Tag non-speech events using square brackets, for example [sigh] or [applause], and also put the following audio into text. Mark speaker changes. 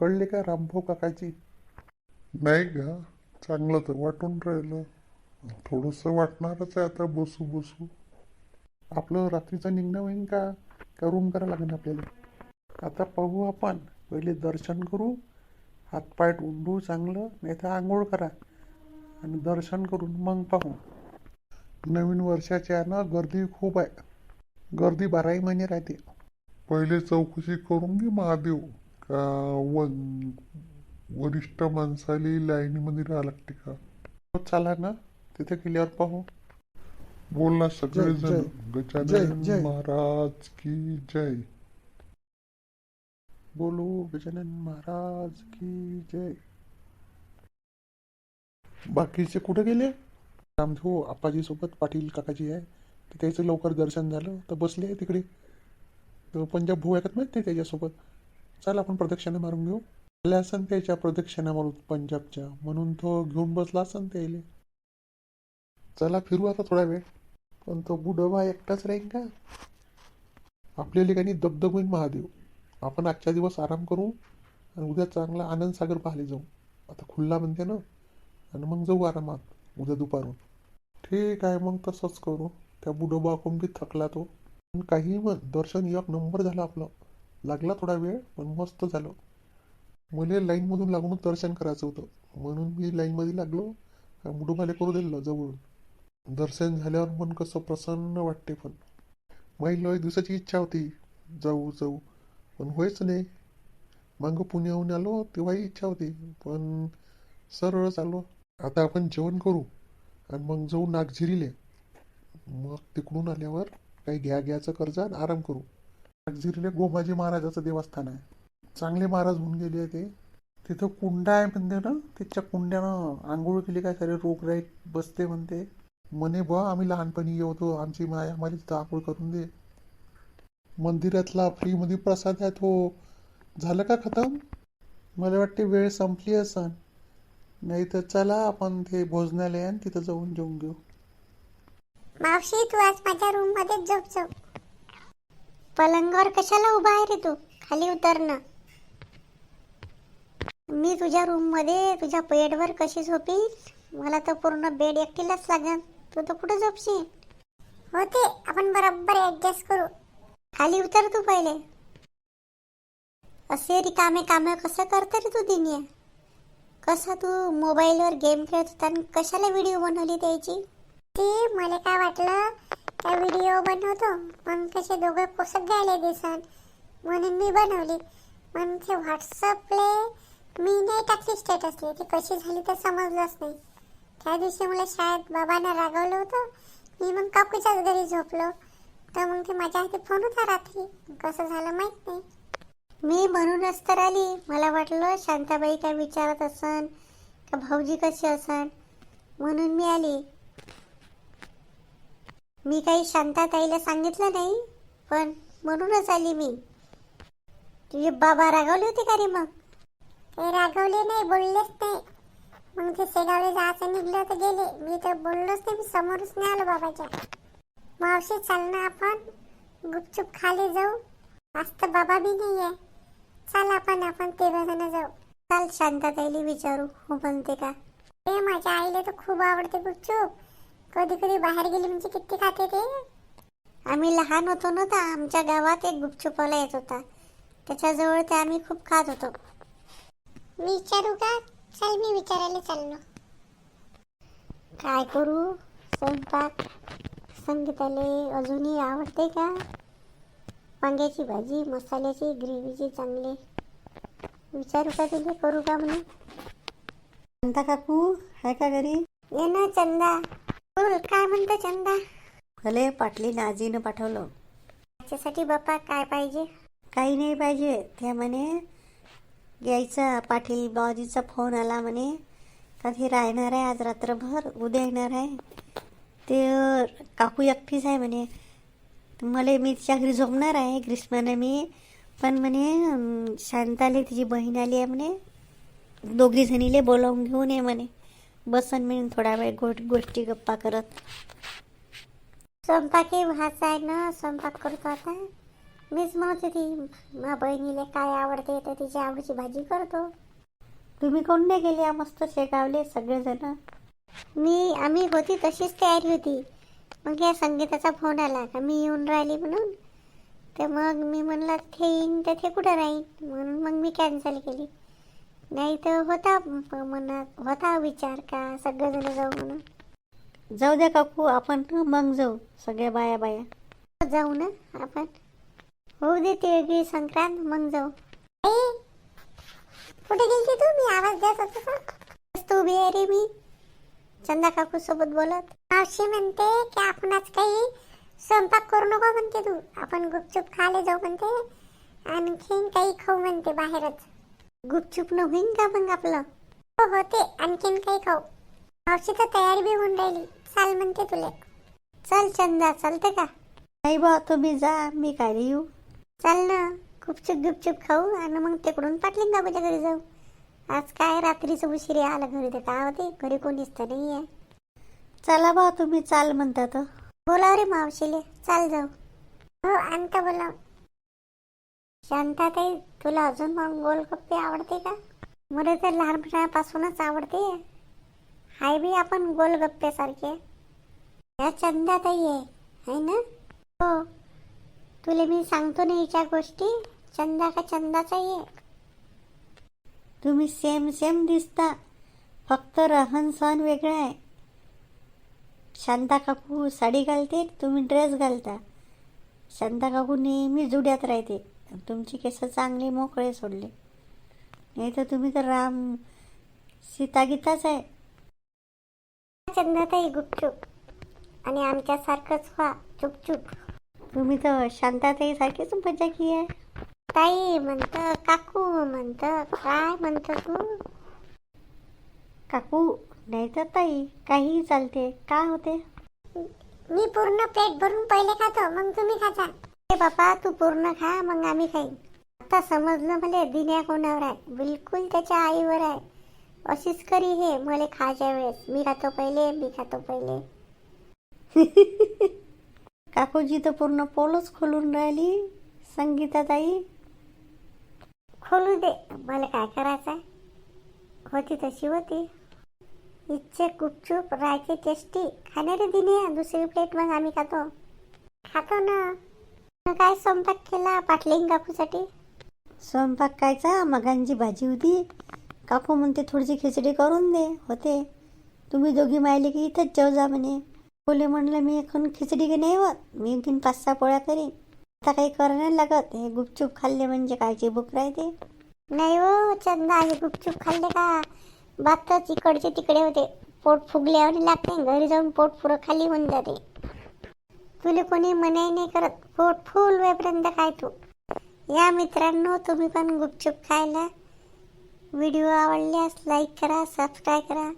Speaker 1: पकडले का रामभाऊ काकाची नाही का चांगलं तर वाटून राहिलं. थोडंसं वाटणारच आहे आता बसू बसू. आपलं रात्रीचं निघणं होईन का? का रूम करा लागेल आपल्याला? आता पाहू आपण. पहिले दर्शन करू. हातपाय उंडू चांगलं नाही तर आंघोळ करा. आणि दर्शन करून मग पाहू. नवीन वर्षाच्या आहे ना गर्दी खूप आहे. गर्दी बाराही महिने राहते. पहिले चौकशी करून घे महादेव. का व वरिष्ठ माणसाली लाईनीमध्ये राहा लागते का? हो, चला ना तिथे गेल्यावर पाहू. बोल ना सगळे
Speaker 2: जय,
Speaker 1: जण
Speaker 2: जय.
Speaker 1: गजानन
Speaker 2: जय.
Speaker 1: महाराज की जय.
Speaker 2: बोलो गजानन महाराज की जय. बाकीचे कुठे गेले? रामभाऊ आप्पाजी सोबत पाटील काकाजी आहे. तर त्याचं लवकर दर्शन झालं तर बसले आहे तिकडे. तर पंजाब भाऊ ऐकत माहीत नाही त्याच्यासोबत. चल आपण प्रदक्षिणा मारून घेऊ. आल्या असन त्याच्या प्रदक्षिणा मारू पंजाबच्या. म्हणून तो घेऊन बसला असन त्याले चला फिरू आता थोडा वेळ. पण तो बुडोबा एकटाच राहील का? आपल्याला काही दबदबून महादेव. आपण आजच्या दिवस आराम करू आणि उद्या चांगला आनंद सागर पाहायला जाऊ. आता खुल्ला म्हणते ना. आणि मग जाऊ आरामात उद्या दुपारून. ठीक आहे मग तसंच करू. त्या बुडोबा कोंबी थकला तो. पण काही मग दर्शन एक नंबर झालं आपलं. लागला थोडा वेळ पण मस्त झालं. मला लाईनमधून लागूनच दर्शन करायचं होतं. म्हणून मी लाईनमध्ये लागलो का करू दिलं जवळून. दर्शन झाल्यावर मन कसं प्रसन्न वाटते पण. माझी लय दिवसाची इच्छा होती जाऊ जाऊ. पण होयच नाही. मग पुण्याहून आलो तेव्हाही इच्छा होती. पण सरळच आलो. आता आपण जेवण करू. आणि मग जाऊ नागझिरीले. मग तिकडून आल्यावर काही घ्या घ्यायचं कर्ज आणि आराम करू. नागझिरीले गोमाजी महाराजाचं देवस्थान आहे. चांगले महाराज होऊन गेले आहे ते. तिथं कुंडा आहे म्हणते ना त्याच्या कुंड्यानं आंघोळ केली काय सारे रोगराई बसते म्हणते. म्हणे बा आम्ही लहानपणी येतो आमची माय आम्हाला तिथं आंघोळ करून दे. मंदिरातला फ्रीमध्ये प्रसाद आहे तो. झालं का खतम? मला वाटते वेळ संपली असन. नाही तर चला आपण ते भोजनालय तिथं जाऊन जेवून घेऊ.
Speaker 3: मावशी तू आज माझ्या रूममध्ये झोप झोप. पलंगावर कशाला उभा आहे रे तू? खाली उतर ना. मी तुझ्या रूममध्ये तुझ्या बेडवर कशी झोपील मला तर पूर्ण बेड एकटीलाच लागेल. तू तर कुठं झोपशील? होते आपण बरोबर ऍडजस्ट करू. खाली उतर तू पहिले. असे रिकामे कामे कसं करते रे तू दिनिया? कसा तू मोबाईलवर गेम खेळत होता आणि कशाला व्हिडिओ बनवली त्याची? ते मला काय वाटलं त्या व्हिडिओ बनवतो. मग कसे दोघं पोसत गायले दिसन म्हणून मी बनवली. पण ते व्हॉट्सअपले मी नाही टाकली स्टेटसली ती कशी झाली तर समजलंच नाही. त्या दिवशी मला शाळेत बाबांना रागवलं होतं. मी मग काकूच्याच घरी झोपलो. तर मग ते माझ्या हाती फोन होता रात्री. कसं झालं माहीत नाही. मी म्हणूनच तर आली. मला वाटलं शांताबाई काय विचारत असन का भाऊजी कशी असन? म्हणून मी आली. मी काही शांताताईला सांगितलं नाही पण म्हणूनच आली मी. तुझे बाबा रागवले होते का रे मग? ते रागवले नाही बोललेच नाही. मग ते शेगावले जायचं निघलं तर गेले. मी तर बोललोच नाही मी समोरच नाही आलो बाबाच्या. मावशी चाल ना आपण. गुपचूप खाली जाऊ. आज तर बाबा बी नाही आहे चाल आपण आपण ते जण जाऊ. चाल शांताताईला विचारू हो म्हणते का? ते माझ्या आईला तर खूप आवडते गुपचूप. कधी कधी बाहेर गेली म्हणजे किती खाते ते? आम्ही लहान होतो ना तर आमच्या गावात एक गुपचूपवाला येत होता. त्याच्याजवळ ते आम्ही खूप खात होतो. विचारू का? चल मी विचारायला चाललो. काय करू? स्वयंपाक संगीताले अजूनही आवडते का? वांग्याची भाजी मसाल्याची ग्रेव्हीची चांगली. विचारू का तुला? करू का म्हणून?
Speaker 4: शांता काकू आहे का घरी?
Speaker 3: ये ना चंदा. बोल काय म्हणतो चंदा?
Speaker 4: भले पाटलीनं आजीनं पाठवलं.
Speaker 3: त्याच्यासाठी बाप्पा काय पाहिजे?
Speaker 4: काही नाही पाहिजे. ते म्हणे यायचा पाटील बाबाजीचा फोन आला म्हणे का ते राहणार आहे आज रात्रभर उद्या येणार आहे. ते काकू एकटीच आहे म्हणे. मला मी तिच्या घरी झोपणार आहे ग्रीष्मानं मी. पण म्हणे शांताले तिची बहीण आली आहे म्हणे. दोघी जणीले बोलावून घेऊन ये म्हणे. बसन मी थोडा वेळ गोट गोष्टी गप्पा करत.
Speaker 3: स्वयंपाकही व्हायचा आहे ना स्वयंपाक करतो आता. मीच म्हणत होती मा बहिणीला काय आवडते तर तिची आवडीची भाजी करतो.
Speaker 4: तुम्ही कोण नाही गेले मस्त शेगावले सगळेजण?
Speaker 3: मी आम्ही होती तशीच तयारी होती. मग या संगीताचा फोन आला का मी येऊन राहिली म्हणून. तर मग मी म्हणलं ते येईन तर ते कुठं राहीन? म्हणून मग मी कॅन्सल केली. नाही तर होता मनात होता विचार का सगळेजण जाऊ म्हणून?
Speaker 4: जाऊ द्या काकू आपण मग जाऊ सगळ्या बाया बाया.
Speaker 3: जाऊ ना आपण? होऊ दे तिळगुळ संक्रांत मग जाऊ. ए, कुठे गेली तू? मी आवाज देत होतो का? मस्त उभी आहे रे मी. चंदा काकू सोबत बोलत. मावशी म्हणते की आपण आज काही स्वयंपाक करू नको म्हणते तू. आपण गुपचूप खायला जाऊ म्हणते. आणखीन काही खाऊ म्हणते बाहेरच. गुपचूप न होईन का मग आपलं? हो होते आणखीन काही खाऊ. मावशी तर तयारी बी होऊन राहिली. चाल म्हणते तुला. चल चंदा चालते का?
Speaker 4: नाही बा तुम्ही जा मी काय येऊ.
Speaker 3: चल ना गुपचूप गुपचूप खाऊ आणि मग तिकडून पाटलिंग बाबूच्या घरी जाऊ. आज काय रात्रीचं उशिरी आलं घरी तर काय होते घरी कोणीच तर नाही आहे
Speaker 4: चला बा तुम्ही चाल म्हणता तर
Speaker 3: बोलाव रे मावशीले. चाल जाऊ. हो आणता बोलाव. शांताताई तुला अजून मग गोलगप्पे आवडते का? मला तर लहानपणापासूनच आवडते. हाय बी आपण गोलगप्प्यासारखे. सारखे या चंदाताई आहे है ना? हो. तुला मी सांगतो ना हिच्या गोष्टी. चंदा का चंदाचा आहे.
Speaker 4: तुम्ही सेम सेम दिसता. फक्त रहन सहन वेगळं आहे. शांता काकू साडी घालते तुम्ही ड्रेस घालता. शांता काकू नेहमी जुड्यात राहते. तुमची केस चांगले मोकळे सोडले. नाही तर तुम्ही तर राम सीता गीताच आहे.
Speaker 3: चंदाताई गुपचूप. आणि आमच्यासारखंच व्हा चुपचुप.
Speaker 4: तुम्ही तर शांताताई सारखीच मजा की आहे.
Speaker 3: ताई म्हणत काकू म्हणत काय म्हणत तू?
Speaker 4: काकू नाही तर ताई काहीही चालते. काय होते?
Speaker 3: मी पूर्ण प्लेट भरून पहिले खातो मग तुम्ही खाता बापा तू पूर्ण खा मग आम्ही खाईन. आता समजलं मला दिन्या कोणावर आहे. बिलकुल त्याच्या आईवर आहे. अशीच करी हे मला खायच्या वेळेस. मी खातो पहिले मी खातो पहिले. [laughs]
Speaker 4: काकूजी तर पूर्ण पोलच खोलून राहिली. संगीताताई
Speaker 3: खोलू दे. मला काय करायचं होती तशी होती. इच्छे गुपचूप राहायची टेस्टी. खाणारे दिने दुसरी प्लेट मग आम्ही खातो. खातो ना. काय स्वयंपाक केला पाटलीन काकूसाठी?
Speaker 4: स्वयंपाक कायचा? मगांची भाजी होती. काकू म्हणते थोडीशी खिचडी करून दे. होते. तुम्ही दोघी मायले की इथंच जेव जा म्हणे. बोले म्हणलं मी एकूण खिचडी की नाही होत मी एकूण पाच सहा पोळ्या करीन. आता काही करा नाही लागत. हे गुपचूप खाल्ले म्हणजे कायची भूक राहते.
Speaker 3: नाही हो चंदा हे गुपचूप खाल्ले का? बातच इकडचे तिकडे होते. पोट फुगल्यावर लागते. घरी जाऊन पोट पुरं खाली होऊन जाते. तुला कोणी मनाई नाही करत. पोट फुल वेपर्यंत खाय तू. या मित्रांनो तुम्ही पण गुपचूप खायला. व्हिडिओ आवडल्यास लाईक करा सबस्क्राईब करा.